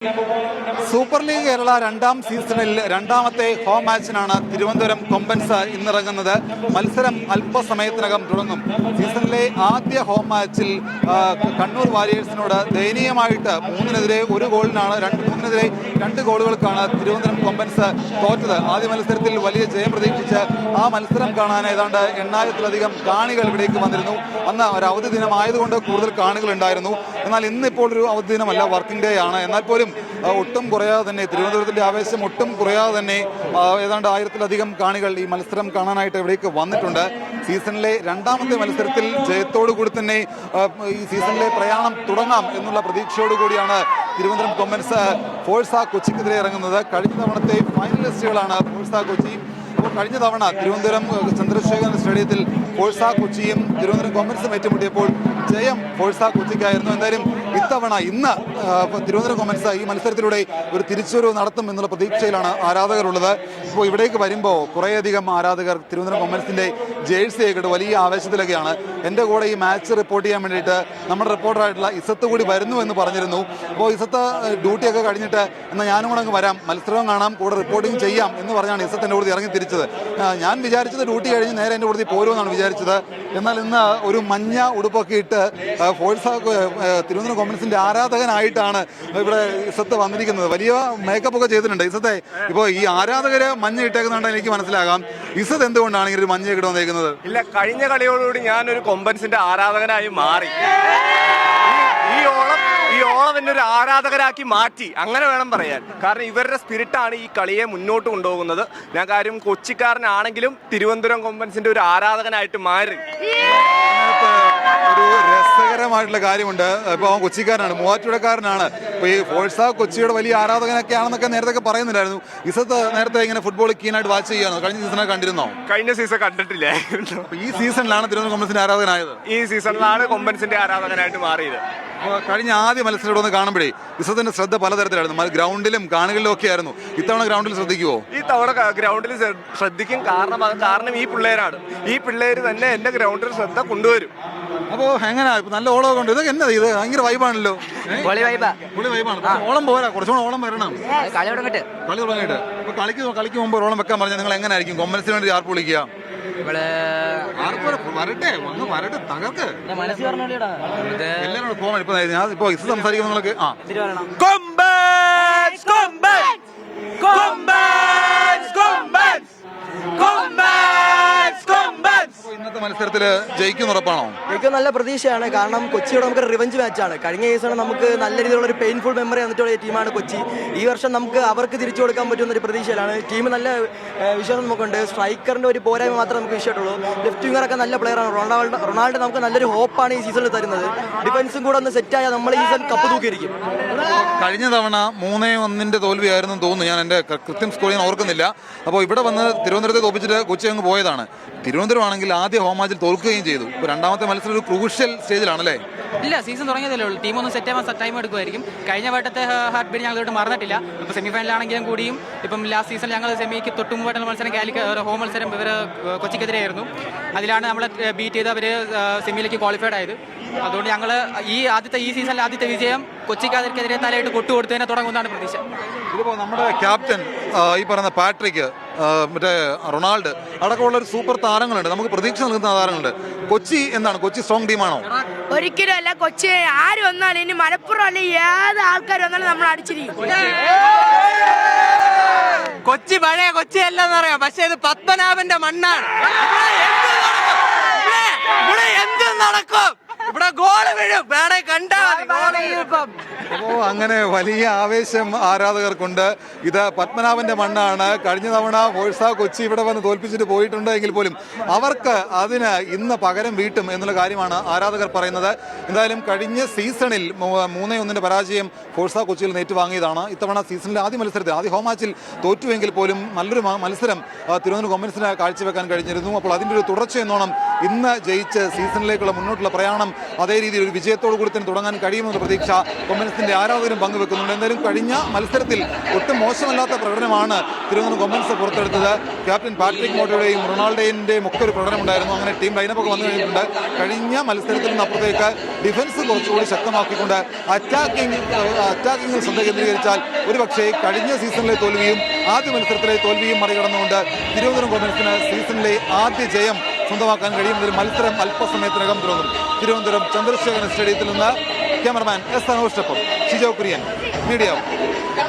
Number one. Super league Kerala രണ്ടാം സീസണിൽ രണ്ടാമത്തെ ഹോം മാച്ചിനാണ് തിരുവനന്തപുരം കൊമ്പൻസ് ഇന്നിറങ്ങുന്നത്. മത്സരം അല്പസമയത്തിനകം തുടങ്ങും. സീസണിലെ ആദ്യ ഹോം മാച്ചിൽ കണ്ണൂർ വാരിയേഴ്സിനോട് ദയനീയമായിട്ട് മൂന്നിനെതിരെ ഒരു ഗോളിനാണ് രണ്ട് മൂന്നിനെതിരെ രണ്ട് ഗോളുകൾക്കാണ് തിരുവനന്തപുരം കൊമ്പൻസ് തോറ്റത്. ആദ്യ മത്സരത്തിൽ വലിയ ജയം പ്രതീക്ഷിച്ച് ആ മത്സരം കാണാൻ ഏതാണ്ട് എണ്ണായിരത്തിലധികം കാണികൾ ഇവിടേക്ക് വന്നിരുന്നു. അന്ന് ഒരു അവധി ദിനമായതുകൊണ്ട് കൂടുതൽ കാണികൾ ഉണ്ടായിരുന്നു എന്നാൽ ഇന്നിപ്പോൾ ഒരു അവധി ദിനമല്ല വർക്കിംഗ് ഡേ ആണ്. എന്നാൽ പോലും ആ, ഒട്ടും കുറയാതെ തന്നെ തിരുവനന്തപുരത്തിന്റെ ആവേശം ഒട്ടും കുറയാതെ തന്നെ ഏതാണ്ട് ആയിരത്തിലധികം കാണികൾ ഈ മത്സരം കാണാനായിട്ട് ഇവിടേക്ക് വന്നിട്ടുണ്ട്. സീസണിലെ രണ്ടാമത്തെ മത്സരത്തിൽ ജയത്തോടു കൂടി തന്നെ ഈ സീസണിലെ പ്രയാണം തുടങ്ങാം എന്നുള്ള പ്രതീക്ഷയോടു കൂടിയാണ് തിരുവനന്തപുരം കൊമ്മൻസ് ഫോഴ്സ കൊച്ചിക്കെതിരെ ഇറങ്ങുന്നത്. കഴിഞ്ഞ തവണത്തെ ഫൈനലിസ്റ്റുകളാണ് ഫോഴ്സ കൊച്ചി. അപ്പോൾ കഴിഞ്ഞ തവണ തിരുവനന്തപുരം ചന്ദ്രശേഖരൻ സ്റ്റേഡിയത്തിൽ ഫോഴ്സ കൊച്ചിയും തിരുവനന്തപുരം കോൺഗ്രസും ഏറ്റുമുട്ടിയപ്പോൾ ജയം ഫോഴ്സ കൊച്ചിക്കായിരുന്നു. എന്തായാലും ഇത്തവണ ഇന്ന് തിരുവനന്തപുരം കൊമൻസ് ഈ മത്സരത്തിലൂടെ ഒരു തിരിച്ചുവരവ് നടത്തും എന്നുള്ള പ്രതീക്ഷയിലാണ് ആരാധകരുള്ളത്. ഇപ്പോൾ ഇവിടേക്ക് വരുമ്പോൾ കുറേയധികം ആരാധകർ തിരുവനന്തപുരം കോമൻസിന്റെ ജേഴ്സി ആയിക്കോട്ടെ വലിയ ആവേശത്തിലൊക്കെയാണ്. എന്റെ കൂടെ ഈ മാച്ച് റിപ്പോർട്ട് ചെയ്യാൻ വേണ്ടിയിട്ട് നമ്മുടെ റിപ്പോർട്ടറായിട്ടുള്ള ഇസത്ത് കൂടി വരുന്നു എന്ന് പറഞ്ഞിരുന്നു. അപ്പോൾ ഇസത്ത് ഡ്യൂട്ടിയൊക്കെ കഴിഞ്ഞിട്ട് എന്നാൽ ഞാനും കൂടെ അങ്ങ് വരാം. മത്സരവും കാണാം കൂടെ റിപ്പോർട്ടിംഗ് ചെയ്യാം എന്ന് പറഞ്ഞാണ് ഇസത്ത് എന്റെ കൂടുതൽ ഇറങ്ങി തിരിച്ചത്. ഞാൻ വിചാരിച്ചത് ഡ്യൂട്ടി കഴിഞ്ഞ് നേരെ എന്റെ കൂടുതൽ പോരുമെന്നാണ് വിചാരിച്ചത്. എന്നാൽ ഇന്ന് ഒരു മഞ്ഞ ഉടുപ്പൊക്കെ ഇട്ട് ഫോഴ്സ് തിരുവനന്തപുരം കോമൻസിന്റെ ആ, തിരുവനന്തപുരം ആരാധകനായിട്ടാണ് ഇവിടെ ഇസത്ത് വന്നിരിക്കുന്നത്. വലിയ മേക്കപ്പ് ഒക്കെ ചെയ്തിട്ടുണ്ട്. ഇസത്തെ ഇപ്പോ ഈ ആരാധകര് മഞ്ഞ ഇട്ടേക്കുന്നുണ്ട് എനിക്ക് മനസ്സിലാകാം. ഇസത്ത് എന്തുകൊണ്ടാണ് ഇങ്ങനെ ഒരു മഞ്ഞ ഇട്ട് വന്നേക്കുന്നത്? ഇല്ല കഴിഞ്ഞ കളിയോടുകൂടി ഒരു കൊമ്പൻസിന്റെ ആരാധകനായി മാറി. ഈ- ഈ ഓളം ഈ ഓളം എന്നെ ഒരു ആരാധകരാക്കി മാറ്റി. അങ്ങനെ വേണം പറയാൻ. കാരണം ഇവരുടെ സ്പിരിറ്റാണ് ഈ കളിയെ മുന്നോട്ട് കൊണ്ടുപോകുന്നത്. ഞാൻ കാര്യം കൊച്ചിക്കാരനാണെങ്കിലും തിരുവനന്തപുരം കൊമ്പൻസിന്റെ ഒരു ആരാധകനായിട്ട് മാറി. ഒരു രസകരമായിട്ടുള്ള കാര്യമുണ്ട്. ഇപ്പോൾ അവൻ കൊച്ചിക്കാരനാണ് മൂവാറ്റുപുഴക്കാരനാണ്. ഇപ്പോൾ ഈ ഫോഴ്സ കൊച്ചിയുടെ വലിയ ആരാധകനൊക്കെ ആണെന്നൊക്കെ നേരത്തെ പറയുന്നുണ്ടായിരുന്നു. ഇസത്ത് നേരത്തെ ഇങ്ങനെ ഫുട്ബോൾ കീനായിട്ട് വാച്ച് ചെയ്യാനോ കഴിഞ്ഞ സീസണൊക്കെ കണ്ടിരുന്നോ? കഴിഞ്ഞ സീസൺ കണ്ടിട്ടില്ലേ? അപ്പോൾ ഈ സീസണിലാണ് തിരുവനന്തപുരം കൊമ്പൻസിന്റെ ആരാധകനായത്. ഈ സീസണിലാണ് കൊമ്പൻസിന്റെ ആരാധകനായിട്ട് മാറിയത്. അപ്പോൾ കഴിഞ്ഞ ആദ്യ മത്സരം ഒന്ന് കാണുമ്പോഴേ ഇസത്തിന്റെ ശ്രദ്ധ പലതരത്തിലായിരുന്നു. ഗ്രൗണ്ടിലും കാണികളിലും ഒക്കെ ആയിരുന്നു. ഇത്തവണ ഗ്രൗണ്ടിൽ ശ്രദ്ധിക്കുവോ? ഈ തവണ ഗ്രൗണ്ടിൽ ശ്ര- ശ്രദ്ധിക്കും. കാരണം കാരണം ഈ പിള്ളേരാണ്. ഈ പിള്ളേര് തന്നെ എന്റെ ഗ്രൗണ്ടിൽ ശ്രദ്ധ കൊണ്ടുവരും. അപ്പോൾ എങ്ങനെയാ ഇപ്പൊ നല്ല ഓളമൊക്കെ ഉണ്ട്. ഇതൊക്കെ എന്നാ ഇത്? ഭയങ്കര വൈബാണല്ലോ പൊളി വൈബാ പുള്ളി വൈബാണ് പക്ഷേ ഓളം പോരാ. കുറച്ചുകൂടെ ഓളം വരണം. കളി തുടങ്ങിട്ട്. കളി തുടങ്ങിയിട്ട് ഇപ്പൊ കളിക്ക് കളിക്ക് മുമ്പ് ഓളം വെക്കാൻ പറഞ്ഞാൽ നിങ്ങൾ എങ്ങനെയായിരിക്കും കൊമ്പൻസിന് വേണ്ടി ആർപ്പ് വിളിക്കുക? വരട്ടെ. വന്ന് വരട്ടെ. തകർക്ക്. എല്ലാവരും ഇപ്പൊ ഞാൻ ഇപ്പൊ ഇത് സംസാരിക്കുന്ന നിങ്ങൾക്ക് ആ. കൊമ്പ കൊമ്പ കൊമ്പൻസ് കൊമ്പൻസ് കൊമ്പൻസ് കൊമ്പൻസ് ഇന്നത്തെ ജയിക്കും ഉറപ്പാണോ? ജയിക്കും നല്ല പ്രതീക്ഷയാണ്. കാരണം കൊച്ചിയോട് നമുക്ക് റിവഞ്ച് മാച്ചാണ് കഴിഞ്ഞ സീസൺ നമുക്ക് നല്ല രീതിയിലുള്ള ഒരു പെയിൻഫുൾ മെമ്മറി വന്നിട്ടുള്ള ടീമാണ് കൊച്ചി. ഈ വർഷം നമുക്ക് അവർക്ക് തിരിച്ചു കൊടുക്കാൻ പറ്റുന്ന ഒരു പ്രതീക്ഷയിലാണ്. ടീം നല്ല വിശ്വാസം നമുക്കുണ്ട്. സ്ട്രൈക്കറിന്റെ ഒരു പോരായ്മ മാത്രമേ നമുക്ക് വിഷയമുള്ളൂ ലെഫ്റ്റ് വിങ്ങറൊക്കെ നല്ല പ്ലെയറാണ് റൊണാൾഡോ റൊണാൾഡോ നമുക്ക് നല്ലൊരു ഹോപ്പാണ് ഈ സീസണിൽ തരുന്നത്. ഡിഫൻസും കൂടെ ഒന്ന് സെറ്റായാൽ നമ്മൾ ഈ സീസൺ കപ്പ് തൂക്കിയിരിക്കും. കഴിഞ്ഞ തവണ മൂന്നേ ഒന്നിന്റെ തോൽവിയായിരുന്നു തോന്നുന്നു. ഞാൻ എന്റെ കൃത്യം സ്കോർ ഞാൻ ഓർക്കുന്നില്ല. അപ്പോൾ ഇവിടെ വന്ന് തിരുവനന്തപുരത്തെ തോപ്പിച്ചിട്ട് കൊച്ചി അങ്ങ് പോയതാണ്. തിരുവനന്തപുരം ആണെങ്കിൽ ആദ്യ ഹോമാജിൽ തോൽക്കുകയും ചെയ്തു. രണ്ടാമത്തെ മത്സരം ഒരു ക്രൂഷ്യൽ സ്റ്റേജിലാണ് അല്ലേ? ഇല്ല സീസൺ തുടങ്ങിയതല്ലേ ഉള്ളൂ. ടീം ഒന്ന് സെറ്റ് ആവാൻ ടൈം എടുക്കുമായിരിക്കും. കഴിഞ്ഞ വട്ടത്തെ ഹാർട്ട് ബീറ്റ് ഞങ്ങൾ മറന്നിട്ടില്ല. ഇപ്പോൾ സെമി ഫൈനലാണെങ്കിലും കൂടിയും ഇപ്പം ലാസ്റ്റ് സീസൺ ഞങ്ങൾ സെമിക്ക് തൊട്ട് മുമ്പായിട്ടുള്ള മത്സരം കാലിക്ക് ഹോം മത്സരം ഇവർ കൊച്ചിക്കെതിരെയായിരുന്നു. അതിലാണ് നമ്മളെ ബീറ്റ് ചെയ്ത് അവർ സെമിയിലേക്ക് ക്വാളിഫൈഡ് ആയത്. അതുകൊണ്ട് ഞങ്ങൾ ഈ ആദ്യത്തെ ഈ സീസണിലെ ആദ്യത്തെ വിജയം കൊച്ചിക്കാതിർക്കെതിരെ തലയിട്ട് കൊട്ടുകൊടുത്തതിനെ തുടങ്ങുന്നതാണ് പ്രതീക്ഷ. ഇതിപ്പോൾ നമ്മുടെ ക്യാപ്റ്റൻ ഈ പറയുന്ന പാട്രിക് മറ്റേ റൊണാൾഡ് അടക്കമുള്ള ഒരു സൂപ്പർ താരങ്ങളുണ്ട്. നമുക്ക് പ്രതീക്ഷ നൽകുന്ന താരങ്ങളുണ്ട്. കൊച്ചി എന്താണ്? കൊച്ചി സ്ട്രോങ് ടീമാണോ ഒരിക്കലും അല്ല കൊച്ചി ആര് വന്നാലും ഇനി മലപ്പുറം അല്ലെ ഏത് ആൾക്കാർ വന്നാലും നമ്മൾ അടിച്ചിരിക്കും. കൊച്ചി പഴയ കൊച്ചി അല്ലെന്ന് അറിയാം പക്ഷെ ഇത് പത്മനാഭന്റെ മണ്ണാണ്. എന്ത് നടക്കും? ഇവിടെ ഗോൾ വീഴും. വേണേ കണ്ടാ അങ്ങനെ വലിയ ആവേശം ആരാധകർക്കുണ്ട്. ഇത് പത്മനാഭന്റെ മണ്ണാണ്. കഴിഞ്ഞ തവണ ഹോഴ്സ കൊച്ചി ഇവിടെ വന്ന് തോൽപ്പിച്ചിട്ട് പോയിട്ടുണ്ട് എങ്കിൽ പോലും അവർക്ക് അതിന് ഇന്ന് പകരം വീട്ടും എന്നുള്ള കാര്യമാണ് ആരാധകർ പറയുന്നത്. എന്തായാലും കഴിഞ്ഞ സീസണിൽ മൂന്നേ ഒന്നിന്റെ പരാജയം ഫോഴ്സ കൊച്ചിയിൽ നേറ്റുവാങ്ങിയതാണ് ഏറ്റുവാങ്ങിയതാണ്. ഇത്തവണ സീസണിലെ ആദ്യ മത്സരത്തിൽ ആദ്യ ഹോം മാച്ചിൽ തോറ്റുവെങ്കിൽ പോലും നല്ലൊരു മത്സരം തിരുവനന്തപുരം കൊമ്പൻസിന് കാഴ്ചവെക്കാൻ കഴിഞ്ഞിരുന്നു. അപ്പോൾ അതിന്റെ ഒരു തുടർച്ച എന്നോണം ഇന്ന് ജയിച്ച് സീസണിലേക്കുള്ള മുന്നോട്ടുള്ള പ്രയാണം അതേ രീതിയിൽ ഒരു വിജയത്തോടു കൂടി തന്നെ തുടങ്ങാൻ കഴിയുമെന്ന പ്രതീക്ഷ കൊമ്മൻസിന്റെ ആരാധകരും പങ്കുവെക്കുന്നുണ്ട്. എന്തായാലും കഴിഞ്ഞ മത്സരത്തിൽ ഒട്ടും മോശമല്ലാത്ത പ്രകടനമാണ് തിരുവനന്തപുരം കൊമ്മൻസ് പുറത്തെടുത്തത്. ക്യാപ്റ്റൻ പാട്രിക് മോട്ടയുടെയും റൊണാൾഡോയുടെയും ഒക്കെ ഒരു പ്രകടനം ഉണ്ടായിരുന്നു അങ്ങനെ ടീം ലൈനപ്പൊക്കെ വന്നു കഴിഞ്ഞിട്ടുണ്ട്. കഴിഞ്ഞ മത്സരത്തിൽ നിന്ന് അപ്പുറത്തേക്ക് ഡിഫൻസ് കുറച്ചുകൂടി ശക്തമാക്കിക്കൊണ്ട് അറ്റാക്കിംഗ് അറ്റാക്കിംഗിൽ ശ്രദ്ധ കേന്ദ്രീകരിച്ചാൽ ഒരുപക്ഷേ കഴിഞ്ഞ സീസണിലെ തോൽവിയും ആദ്യ മത്സരത്തിലെ തോൽവിയും മറികടന്നുകൊണ്ട് തിരുവനന്തപുരം കൊമേഴ്സിന് സീസണിലെ ആദ്യ ജയം സ്വന്തമാക്കാൻ കഴിയും ഇതിൽ മത്സരം അല്പസമയത്തിനകം തുടങ്ങും. തിരുവനന്തപുരം ചന്ദ്രശേഖരൻ സ്റ്റേഡിയത്തിൽ നിന്ന് ക്യാമറമാൻ എസ് അനോഷിനൊപ്പം ഷിജോ കുര്യൻ. മീഡിയ